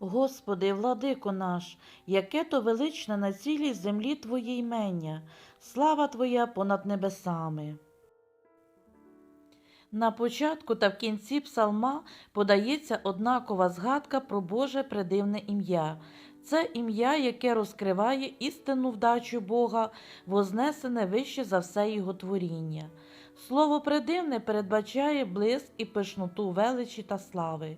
Господи, владико наш, яке то величне на цілій землі Твоє ймення, слава Твоя понад небесами. На початку та в кінці псалма подається однакова згадка про Боже предивне ім'я. Це ім'я, яке розкриває істинну вдачу Бога, вознесене вище за все Його творіння. Слово предивне передбачає блиск і пишноту величі та слави.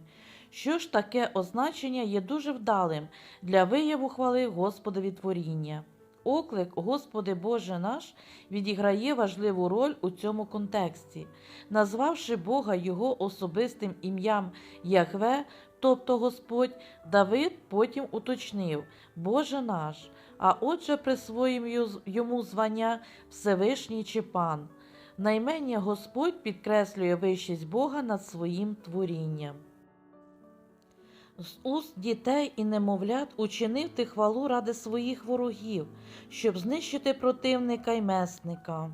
Що ж таке означення є дуже вдалим для вияву хвали Господові творіння. Оклик Господи Боже наш відіграє важливу роль у цьому контексті, назвавши Бога Його особистим ім'ям Яхве, тобто Господь, Давид потім уточнив Боже наш, а отже присвоїв йому звання Всевишній чи Пан. Наймення Господь підкреслює вищість Бога над своїм творінням. З уст дітей і немовлят учинив ти хвалу ради своїх ворогів, щоб знищити противника й месника.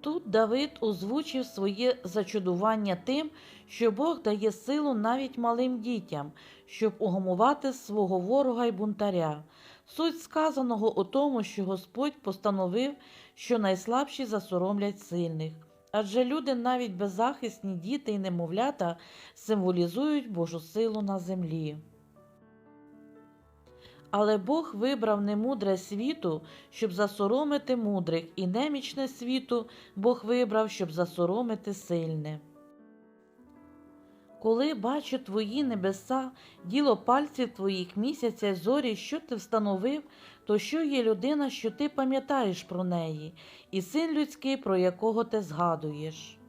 Тут Давид озвучив своє зачудування тим, що Бог дає силу навіть малим дітям, щоб угамувати свого ворога й бунтаря. Суть сказаного у тому, що Господь постановив, що найслабші засоромлять сильних. Адже люди, навіть беззахисні діти і немовлята, символізують Божу силу на землі. Але Бог вибрав немудре світу, щоб засоромити мудрих, і немічне світу Бог вибрав, щоб засоромити сильне. Коли бачу твої небеса, діло пальців твоїх місяця зорі, що ти встановив, то що є людина, що ти пам'ятаєш про неї, і син людський, про якого ти згадуєш.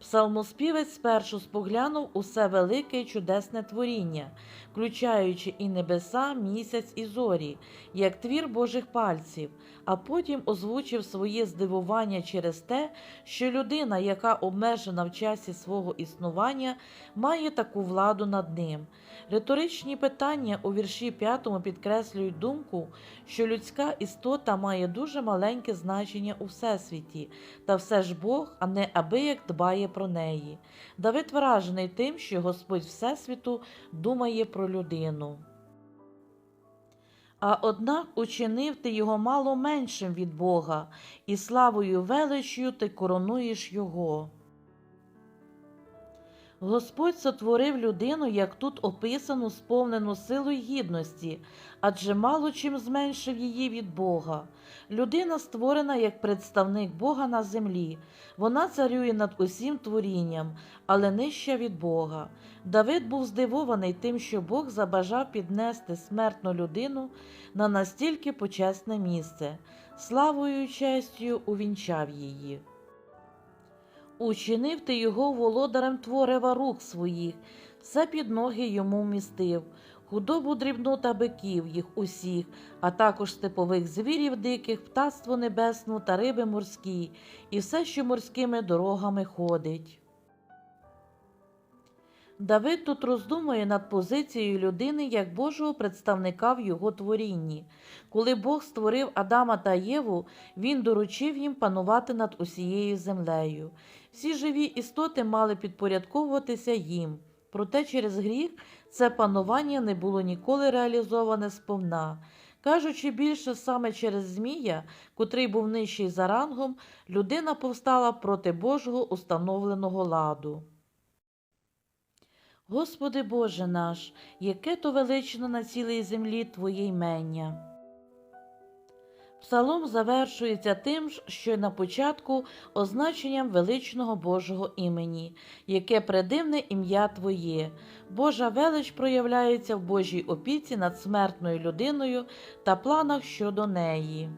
Псалмоспівець спершу споглянув усе велике й чудесне творіння, включаючи і небеса, місяць і зорі, як твір Божих пальців, а потім озвучив своє здивування через те, що людина, яка обмежена в часі свого існування, має таку владу над ним. Риторичні питання у вірші 5 підкреслюють думку, що людська істота має дуже маленьке значення у всесвіті, та все ж Бог, а не абияк дбає про неї. Давид вражений тим, що Господь Всесвіту думає про людину. А однак учинив ти його мало меншим від Бога, і славою величю ти коронуєш його. Господь сотворив людину, як тут описано, сповнену силою гідності, адже мало чим зменшив її від Бога. Людина створена як представник Бога на землі. Вона царює над усім творінням, але нижча від Бога. Давид був здивований тим, що Бог забажав піднести смертну людину на настільки почесне місце, славою й честю увінчав її. Учинив ти його володарем творева рук своїх, все під ноги йому вмістив, худобу дрібну та биків їх усіх, а також степових звірів диких, птаство небесну та риби морські, і все, що морськими дорогами ходить. Давид тут роздумує над позицією людини як Божого представника в його творінні. Коли Бог створив Адама та Єву, він доручив їм панувати над усією землею. Всі живі істоти мали підпорядковуватися їм, проте через гріх це панування не було ніколи реалізоване сповна. Кажучи більше, саме через Змія, котрий був нижчий за рангом, людина повстала проти Божого установленого ладу. Господи Боже наш, яке то велично на цілій землі Твоє ймення. Псалом завершується тим, що й на початку означенням величного Божого імені, яке предивне ім'я Твоє. Божа велич проявляється в Божій опіці над смертною людиною та планах щодо неї.